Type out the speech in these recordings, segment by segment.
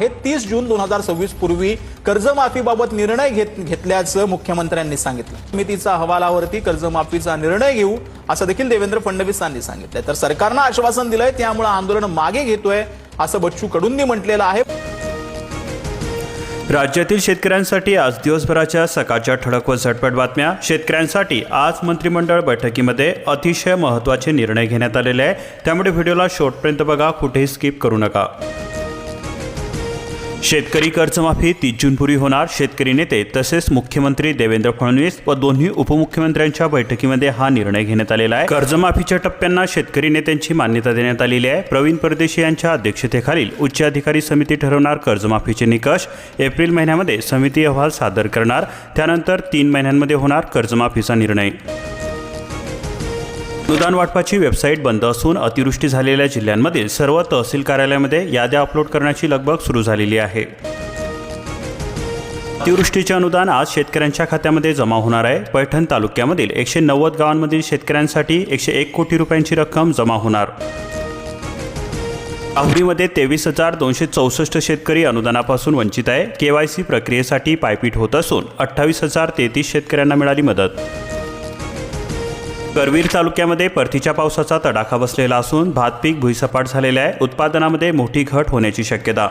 आहे. तीस जून दोन हजार सव्वीस पूर्वी कर्जमाफीबाबत निर्णय घेत घेतल्याचं मुख्यमंत्र्यांनी सांगितलं. समितीचा अहवालावरती कर्जमाफीचा निर्णय घेऊ असं देखील देवेंद्र फडणवीसांनी सांगितलंय. तर सरकारनं आश्वासन दिलंय त्यामुळे आंदोलन मागे घेतोय असं बच्चू कडूंनी म्हटलेलं आहे. राज्यातील शेतकऱ्यांसाठी आज दिवसभराच्या सकाळच्या ठळक व झटपट बातम्या. शेतकऱ्यांसाठी आज मंत्रिमंडळ बैठकीमध्ये अतिशय महत्त्वाचे निर्णय घेण्यात आलेले आहे. त्यामुळे व्हिडिओला शेवटपर्यंत बघा कुठेही स्किप करू नका. शेतकरी कर्जमाफी तीस जूनपूर्वी होणार. शेतकरी नेते तसेच मुख्यमंत्री देवेंद्र फडणवीस व दोन्ही उपमुख्यमंत्र्यांच्या बैठकीमध्ये हा निर्णय घेण्यात आलेला आहे. कर्जमाफीच्या टप्प्यांना शेतकरी नेत्यांची मान्यता देण्यात आलेली आहे. प्रवीण परदेशी यांच्या अध्यक्षतेखालील उच्च अधिकारी समिती ठरवणार कर्जमाफीचे निकष. एप्रिल महिन्यामध्ये समिती अहवाल सादर करणार. त्यानंतर तीन महिन्यांमध्ये होणार कर्जमाफीचा निर्णय. अनुदान वाटपाची वेबसाईट बंद असून अतिवृष्टी झालेल्या जिल्ह्यांमधील सर्व तहसील कार्यालयामध्ये याद्या अपलोड करण्याची लगबग सुरू झालेली आहे. अतिवृष्टीचे अनुदान आज शेतकऱ्यांच्या खात्यामध्ये जमा होणार आहे. पैठण तालुक्यामधील एकशे नव्वद गावांमधील शेतकऱ्यांसाठी एकशे एक कोटी रुपयांची रक्कम जमा होणार. आहुरीमध्ये तेवीस हजार दोनशे चौसष्ट शेतकरी अनुदानापासून वंचित आहे. केवायसी प्रक्रियेसाठी पायपीट होत असून अठ्ठावीस हजार तेहतीस शेतकऱ्यांना मिळाली मदत. करवीर तालुक्यामध्ये परतीच्या पावसाचा तडाखा बसलेला असून भात पीक भुईसपाट झालेले आहे. उत्पादनामध्ये मोठी घट होण्याची शक्यता.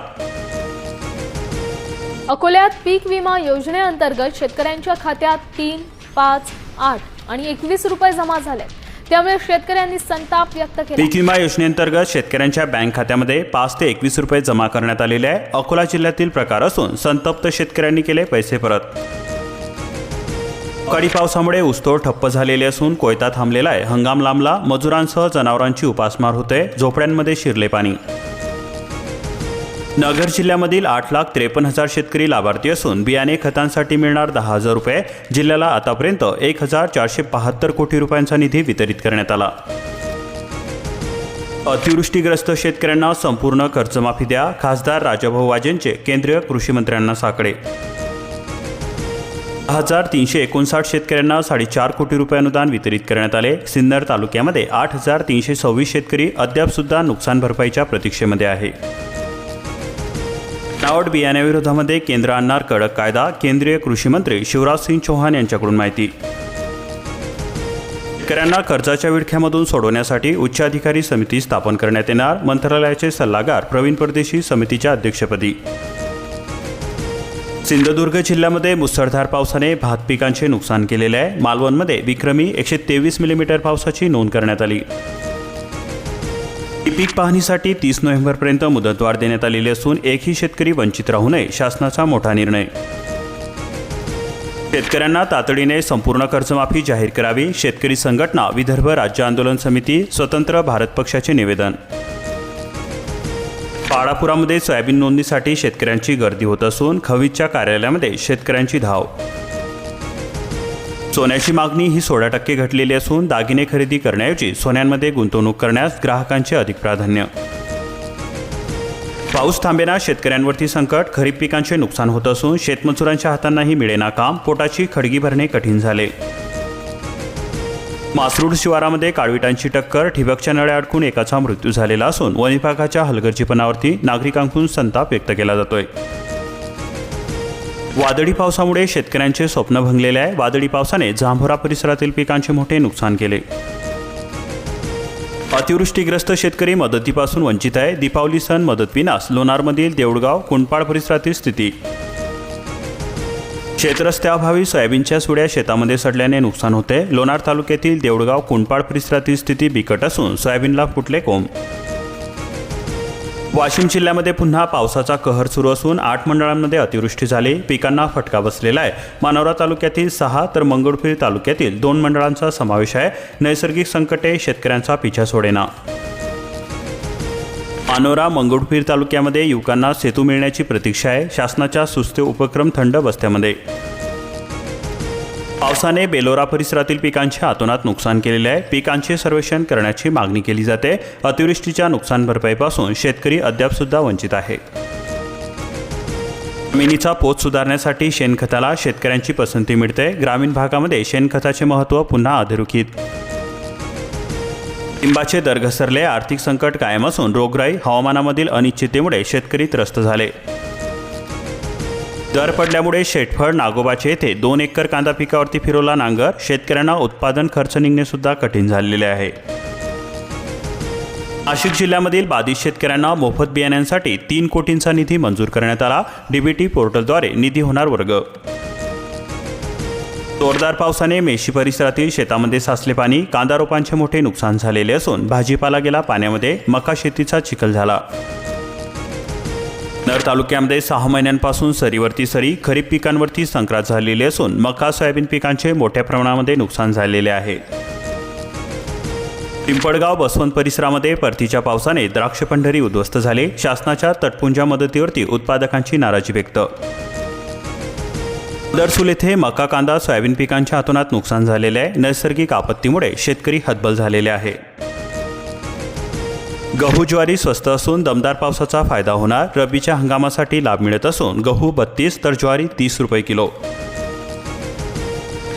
अकोल्यात पीक विमा योजनेअंतर्गत शेतकऱ्यांच्या खात्यात तीन पाच आठ आणि एकवीस रुपये जमा झाले. त्यामुळे शेतकऱ्यांनी संताप व्यक्त केला. पीक विमा योजनेअंतर्गत शेतकऱ्यांच्या बँक खात्यामध्ये पाच ते एकवीस रुपये जमा करण्यात आलेले आहे. अकोला जिल्ह्यातील प्रकार असून संतप्त शेतकऱ्यांनी केले पैसे परत. अवकाळी पावसामुळे ऊसतोड ठप्प झालेले असून कोयता थांबलेला आहे. हंगाम लांबला मजुरांसह जनावरांची उपासमार होते. झोपड्यांमध्ये शिरले पाणी. नगर जिल्ह्यामधील आठ लाख त्रेपन्न हजार शेतकरी लाभार्थी असून बियाणे खतांसाठी मिळणार दहा हजार रुपये. जिल्ह्याला आतापर्यंत एक हजार चारशे बहात्तर कोटी रुपयांचा निधी वितरित करण्यात आला. अतिवृष्टीग्रस्त शेतकऱ्यांना संपूर्ण कर्जमाफी द्या. खासदार राजाभाऊ वाजेंचे केंद्रीय कृषी मंत्र्यांना साकडे. हजार तीनशे एकोणसाठ शेतकऱ्यांना साडेचार कोटी रुपये अनुदान वितरित करण्यात आले. सिन्नर तालुक्यामध्ये आठ हजार तीनशे सव्वीस शेतकरी अद्यापसुद्धा नुकसान भरपाईच्या प्रतीक्षेमध्ये आहे. बनावट बियाण्याविरोधामध्ये केंद्र आणणार कडक कायदा केंद्रीय कृषी मंत्री शिवराज सिंग चौहान यांच्याकडून माहिती. शेतकऱ्यांना कर्जाच्या विडख्यामधून सोडवण्यासाठी उच्चाधिकारी समिती स्थापन करण्यात येणार. मंत्रालयाचे सल्लागार प्रवीण परदेशी समितीच्या अध्यक्षपदी. सिंधुदुर्ग जिल्ह्यामध्ये मुसळधार पावसाने भात पिकांचे नुकसान केलेले आहे. मालवणमध्ये विक्रमी एकशे तेवीस मिलीमीटर पावसाची नोंद करण्यात आली. पीक पाहणीसाठी तीस नोव्हेंबरपर्यंत मुदतवाढ देण्यात आलेली असून एकही शेतकरी वंचित राहू नये शासनाचा मोठा निर्णय. शेतकऱ्यांना तातडीने संपूर्ण कर्जमाफी जाहीर करावी शेतकरी संघटना विदर्भ राज्य आंदोलन समिती स्वतंत्र भारत पक्षाचे निवेदन. बाळापुरामध्ये सोयाबीन नोंदणीसाठी शेतकऱ्यांची गर्दी होत असून खवीजच्या कार्यालयामध्ये शेतकऱ्यांची धाव. सोन्याची मागणी ही सोळा टक्के घटलेली असून दागिने खरेदी करण्याऐवजी सोन्यांमध्ये गुंतवणूक करण्यास ग्राहकांचे अधिक प्राधान्य. पाऊस थांबेना शेतकऱ्यांवरती संकट खरीप पिकांचे नुकसान होत असून शेतमजुरांच्या हातांनाही मिळेना काम पोटाची खडगी भरणे कठीण झाले. मासरूड शिवारामध्ये काळविटांची टक्कर ठिबकच्या नळ्या अडकून एकाचा मृत्यू झालेला असून वन विभागाच्या हलगर्जीपणावरती नागरिकांकडून संताप व्यक्त केला जातोय. वादळी पावसामुळे शेतकऱ्यांचे स्वप्न भंगलेले आहे. वादळी पावसाने जांभोरा परिसरातील पिकांचे मोठे नुकसान केले. अतिवृष्टीग्रस्त शेतकरी मदतीपासून वंचित आहे. दीपावली सण मदत विनास लोणारमधील देऊळगाव कुंडपाड परिसरातील स्थिती शेतरस्त्याअभावी सोयाबीनच्या सुड्या शेतामध्ये सडल्याने नुकसान होते. लोणार तालुक्यातील देवडगाव कुंडपाड परिसरातील स्थिती बिकट असून सोयाबीनला फुटले कोंब. वाशिम जिल्ह्यामध्ये पुन्हा पावसाचा कहर सुरू असून आठ मंडळांमध्ये अतिवृष्टी झाली. पिकांना फटका बसलेला आहे. मानोरा तालुक्यातील सहा तर मंगळपीर तालुक्यातील दोन मंडळांचा समावेश आहे. नैसर्गिक संकटे शेतकऱ्यांचा पिछा सोडेना. मानोरा मंगळुरपीर तालुक्यामध्ये युवकांना सेतू मिळण्याची प्रतीक्षा आहे. शासनाच्या सुस्ते उपक्रम थंड बस्त्यामध्ये. पावसाने बेलोरा परिसरातील पिकांचे आतोनात नुकसान केलेले आहे. पिकांचे सर्वेक्षण करण्याची मागणी केली जाते. अतिवृष्टीच्या नुकसान भरपाईपासून शेतकरी अद्यापसुद्धा वंचित आहे. जमिनीचा पोत सुधारण्यासाठी शेणखताला शेतकऱ्यांची पसंती मिळते. ग्रामीण भागामध्ये शेणखताचे महत्त्व पुन्हा अधोरेखित. लिंबाचे दर घसरले आर्थिक संकट कायम असून रोगराई हवामानामधील अनिश्चिततेमुळे शेतकरी त्रस्त झाले. दर पडल्यामुळे शेटफळ नागोबाचे येथे दोन एकर कांदा पिकावरती फिरवला नांगर शेतकऱ्यांना उत्पादन खर्च निघणेसुद्धा कठीण झालेले आहे. नाशिक जिल्ह्यामधील बाधित शेतकऱ्यांना मोफत बियाण्यांसाठी तीन कोटींचा निधी मंजूर करण्यात आला. डीबीटी पोर्टलद्वारे निधी होणार वर्ग जोरदार पावसाने मेशी परिसरातील शेतामध्ये साचले पाणी कांदा रोपांचे मोठे नुकसान झालेले असून भाजीपाला गेला पाण्यामध्ये मका शेतीचा चिखल झाला. नर तालुक्यामध्ये सहा महिन्यांपासून सरीवरती सरी खरीप पिकांवरती संक्रांत झालेली असून मका सोयाबीन पिकांचे मोठ्या प्रमाणामध्ये नुकसान झालेले आहे. पिंपळगाव बसवंत परिसरामध्ये परतीच्या पावसाने द्राक्ष पंढरी उद्ध्वस्त झाले. शासनाच्या तटपुंजा मदतीवरती उत्पादकांची नाराजी व्यक्त दरसूल येथे मका कांदा सोयाबीन पिकांच्या हातोनात नुकसान झालेले आहे. नैसर्गिक आपत्तीमुळे शेतकरी हतबल झालेले आहे. गहू ज्वारी स्वस्त असून दमदार पावसाचा फायदा होणार. रब्बीच्या हंगामासाठी लाभ मिळत असून गहू बत्तीस तर ज्वारी तीस रुपये किलो.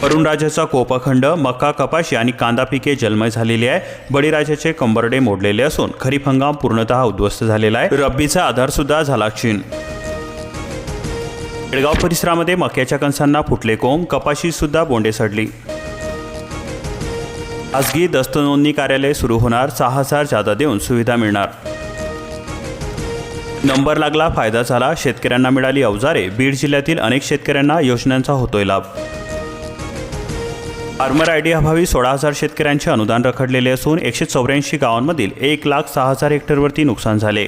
अरुणराजाचा कोपखंड मका कपाशी आणि कांदा पिके जलमय झालेली आहे. बळीराजाचे कंबरडे मोडलेले असून खरीप हंगाम पूर्णतः उद्ध्वस्त झालेला आहे. रब्बीचा आधारसुद्धा झाला क्षीण. बेळगाव परिसरामध्ये मक्याच्या कणसांना फुटले कोंब कपाशीसुद्धा बोंडे सडली. खासगी दस्त नोंदणी कार्यालय सुरू होणार सहा हजार जादा देऊन सुविधा मिळणार. नंबर लागला फायदा झाला शेतकऱ्यांना मिळाली अवजारे बीड जिल्ह्यातील अनेक शेतकऱ्यांना योजनांचा होतोय लाभ. फार्मर आय डी अभावी सोळा हजार शेतकऱ्यांचे अनुदान रखडलेले असून एकशे चौऱ्याऐंशी गावांमधील एक लाख सहा हजार हेक्टरवरती नुकसान झाले.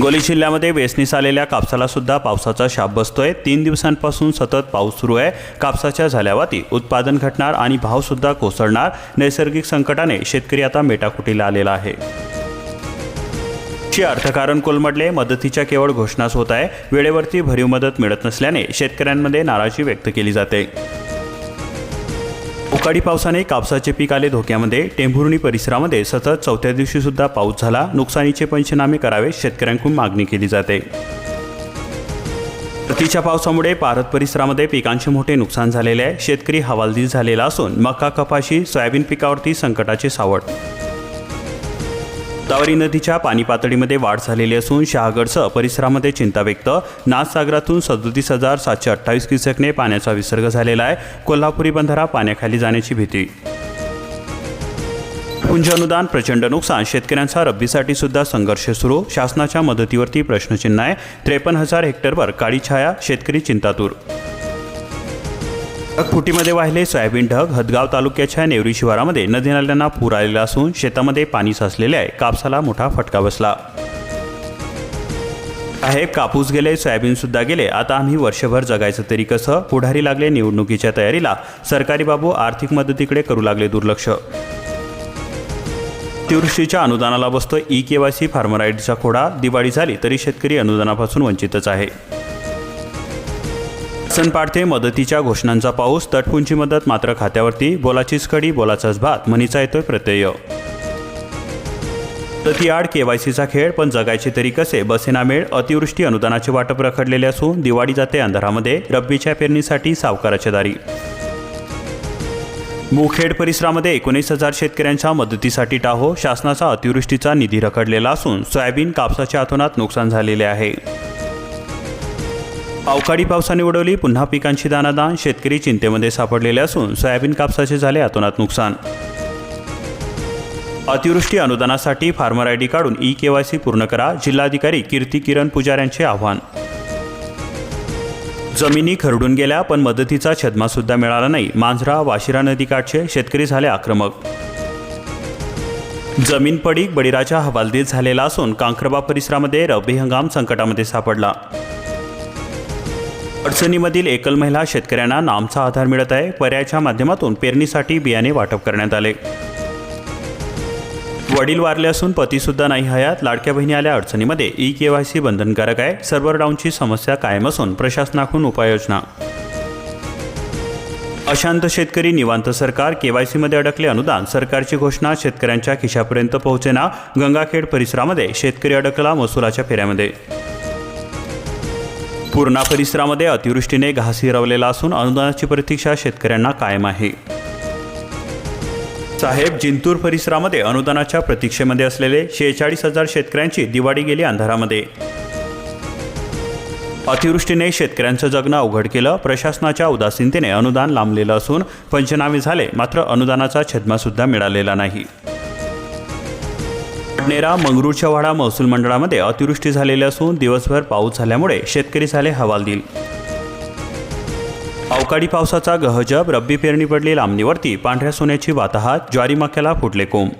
गोली जिल्ह्यामध्ये वेचणीस आलेल्या कापसाला सुद्धा पावसाचा शाप बसतोय. तीन दिवसांपासून सतत पाऊस सुरू आहे. कापसाच्या झाल्यावाती उत्पादन घटणार आणि भावसुद्धा कोसळणार. नैसर्गिक संकटाने शेतकरी आता मेटाकुटीला आलेला आहे. ची अर्थकारण कोलमडले मदतीच्या केवळ घोषणाच होत आहे. वेळेवरती भरीव मदत मिळत नसल्याने शेतकऱ्यांमध्ये नाराजी व्यक्त केली जाते. अवकाळी पावसाने कापसाचे पीक आले धोक्यामध्ये. टेंभुर्णी परिसरामध्ये सतत चौथ्या दिवशी सुद्धा पाऊस झाला. नुकसानीचे पंचनामे करावे शेतकऱ्यांकडून मागणी केली जाते. परतीच्या पावसामुळे पारत परिसरामध्ये पिकांचे मोठे नुकसान झालेले आहे. शेतकरी हवालदिल झालेला असून मका कपाशी सोयाबीन पिकावरती संकटाचे सावट गोदावरी नदीच्या पाणी पातळीमध्ये वाढ झालेली असून शहागडसह परिसरामध्ये चिंता व्यक्त. नाथसागरातून सदोतीस हजार सातशे अठ्ठावीस क्युसेकने पाण्याचा विसर्ग झालेला आहे. कोल्हापुरी बंधारा पाण्याखाली जाण्याची भीती. पुंज अनुदान प्रचंड नुकसान. शेतकऱ्यांचा रब्बीसाठी सुद्धा संघर्ष सुरू. शासनाच्या मदतीवरती प्रश्नचिन्ह आहे. त्रेपन्न हजार हेक्टरवर काळी छाया. शेतकरी चिंतातूर ढगफुटीमध्ये वाहिले सोयाबीन ढग हदगाव तालुक्याच्या नेवरी शिवारामध्ये नदी नाल्यांना पूर आलेला असून शेतामध्ये पाणी साचलेले आहे. कापसाला मोठा फटका बसला. साहेब कापूस गेले सोयाबीन सुद्धा गेले. आता आम्ही वर्षभर जगायचं तरी कसं? पुढारी लागले निवडणुकीच्या तयारीला. सरकारी बाबू आर्थिक मदतीकडे करू लागले दुर्लक्ष. अतिवृष्टीच्या अनुदानाला बसतो ई केवायसी फार्मर आयडीचा खोडा. दिवाळी झाली तरी शेतकरी अनुदानापासून वंचितच आहे. सण पाडते मदतीच्या घोषणांचा पाऊस तटपुंची मदत मात्र खात्यावरती बोलाचीच कडी बोलाचाच भात म्हणीचा येतोय प्रत्यय. प्रति आड केवायसीचा खेळ पण जगायचे तरी कसे? बसेना मेळ अतिवृष्टी अनुदानाचे वाटप रखडलेले असून दिवाळी जाते अंधारामध्ये रब्बीच्या पेरणीसाठी सावकाराच्या दारी. मुखेड परिसरामध्ये एकोणीस हजार शेतकऱ्यांच्या मदतीसाठी टाहो शासनाचा अतिवृष्टीचा निधी रखडलेला असून सोयाबीन कापसाच्या आतोनात नुकसान झालेले आहे. अवकाळी पावसाने उडवली पुन्हा पिकांची दानादान शेतकरी चिंतेमध्ये सापडलेले असून सोयाबीन कापसाचे झाले अतोनात नुकसान. अतिवृष्टी अनुदानासाठी फार्मर आय डी काढून ई केवायसी पूर्ण करा जिल्हाधिकारी कीर्ती किरण पुजार यांचे आव्हान. जमिनी खरडून गेल्या पण मदतीचा छदमासुद्धा मिळाला नाही. मांजरा वाशिरा नदीकाठचे शेतकरी झाले आक्रमक. जमीन पडीक बळीराजा हवालदिल झालेला असून कांक्रबा परिसरामध्ये रब्बी हंगाम संकटामध्ये सापडला. अडचणीमधील एकल महिला शेतकऱ्यांना नामचा आधार मिळत आहे. पर्यायाच्या माध्यमातून पेरणीसाठी बियाणे वाटप करण्यात आले. वडील वारले असून पतीसुद्धा नाही हयात. लाडक्या बहिणी आल्या अडचणीमध्ये. ई के वाय सी बंधनकारक आहे. सर्व्हर डाऊनची समस्या कायम असून प्रशासनाकडून उपाययोजना. अशांत शेतकरी निवांत सरकार केवायसीमध्ये अडकले अनुदान सरकारची घोषणा शेतकऱ्यांच्या खिशापर्यंत पोहोचेना. गंगाखेड परिसरामध्ये शेतकरी अडकला महसुलाच्या फेऱ्यामध्ये. पूर्णा परिसरामध्ये अतिवृष्टीने घासिरवलेला असून अनुदानाची प्रतीक्षा शेतकऱ्यांना कायम आहे. साहेब जिंतूर परिसरामध्ये अनुदानाच्या प्रतीक्षेमध्ये असलेले शेहेचाळीस हजार शेतकऱ्यांची दिवाळी गेली अंधारामध्ये. अतिवृष्टीने शेतकऱ्यांचं जगणं अवघड केलं. प्रशासनाच्या उदासीनतेने अनुदान लांबलेलं असून पंचनामे झाले. मात्र अनुदानाचा छदमासुद्धा मिळालेला नाही. नेरा मंगरूळच्या वाडा महसूल मंडळामध्ये अतिवृष्टी झालेली असून दिवसभर पाऊस झाल्यामुळे शेतकरी झाले हवालदिल. अवकाळी पावसाचा गहजब रब्बी पेरणी पडली लांबणीवरती पांढऱ्या सोन्याची वाताहात ज्वारी मक्याला फुटले कोंब.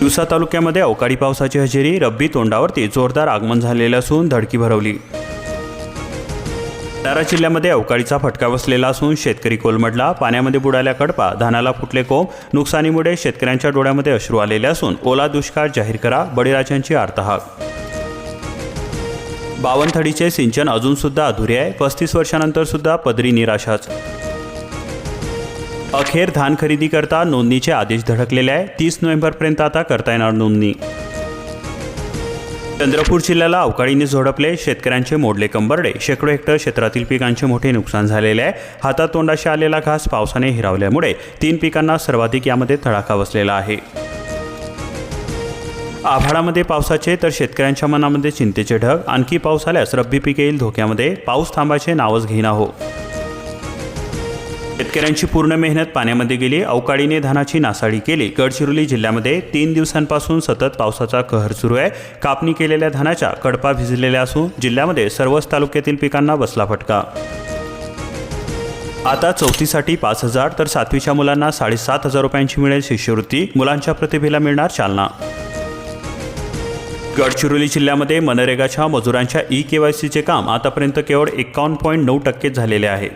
दिवसा तालुक्यामध्ये अवकाळी पावसाची हजेरी रब्बी तोंडावरती जोरदार आगमन झालेलं असून धडकी भरवली. सातारा जिल्ह्यामध्ये अवकाळीचा फटका बसलेला असून शेतकरी कोलमडला. पाण्यामध्ये बुडाल्या कडपा धानाला फुटले कोंब नुकसानीमुळे शेतकऱ्यांच्या डोळ्यामध्ये अश्रू आलेले असून ओला दुष्काळ जाहीर करा बळीराजांची आर्तहाक बावनथडीचे सिंचन अजून सुद्धा अधुरे आहे पस्तीस वर्षानंतर सुद्धा पदरी निराशाच. अखेर धान खरेदी करता नोंदणीचे आदेश धडकलेले आहे तीस नोव्हेंबरपर्यंत आता करता येणार नोंदणी. चंद्रपूर जिल्ह्याला अवकाळीने झोडपले शेतकऱ्यांचे मोडले कंबरडे. शेकडो हेक्टर क्षेत्रातील पिकांचे मोठे नुकसान झालेले आहे. हातात तोंडाशी आलेला घास पावसाने हिरावल्यामुळे तीन पिकांना सर्वाधिक यामध्ये तडाखा बसलेला आहे. आभाळामध्ये पावसाचे तर शेतकऱ्यांच्या मनामध्ये चिंतेचे ढग. आणखी पाऊस आल्यास रब्बी पिके येईल धोक्यामध्ये. पाऊस थांबाचे नावच घेईना हो. शेतकऱ्यांची पूर्ण मेहनत पाण्यामध्ये गेली. अवकाळीने धानाची नासाडी केली. गडचिरोली जिल्ह्यामध्ये तीन दिवसांपासून सतत पावसाचा कहर सुरू आहे. कापणी केलेल्या धानाच्या कडपा भिजलेल्या असून जिल्ह्यामध्ये सर्वच तालुक्यातील पिकांना बसला फटका. आता चौथीसाठी पाच हजार तर सातवीच्या मुलांना साडेसात हजार रुपयांची मिळेल शिष्यवृत्ती. मुलांच्या प्रतिभेला मिळणार चालना. गडचिरोली जिल्ह्यामध्ये मनरेगाच्या मजुरांच्या ई के वाय सीचे काम आतापर्यंत केवळ एकावन्न पॉईंट नऊ टक्के झालेले आहे.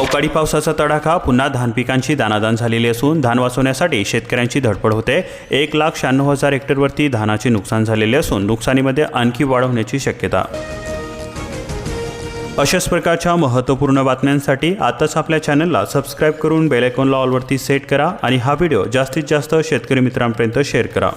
अवकाळी पावसाचा तडाखा पुन्हा धान पिकांची दानादान झालेली असून धान वाचवण्यासाठी शेतकऱ्यांची धडपड होते. एक लाख शहाण्णव हजार हेक्टरवरती धानाचे नुकसान झालेले असून नुकसानीमध्ये आणखी वाढ होण्याची शक्यता. अशाच प्रकारच्या महत्त्वपूर्ण बातम्यांसाठी आताच आपल्या चॅनलला सबस्क्राईब करून बेलायकॉनला ऑलवरती सेट करा आणि हा व्हिडिओ जास्तीत जास्त शेतकरी मित्रांपर्यंत शेअर करा.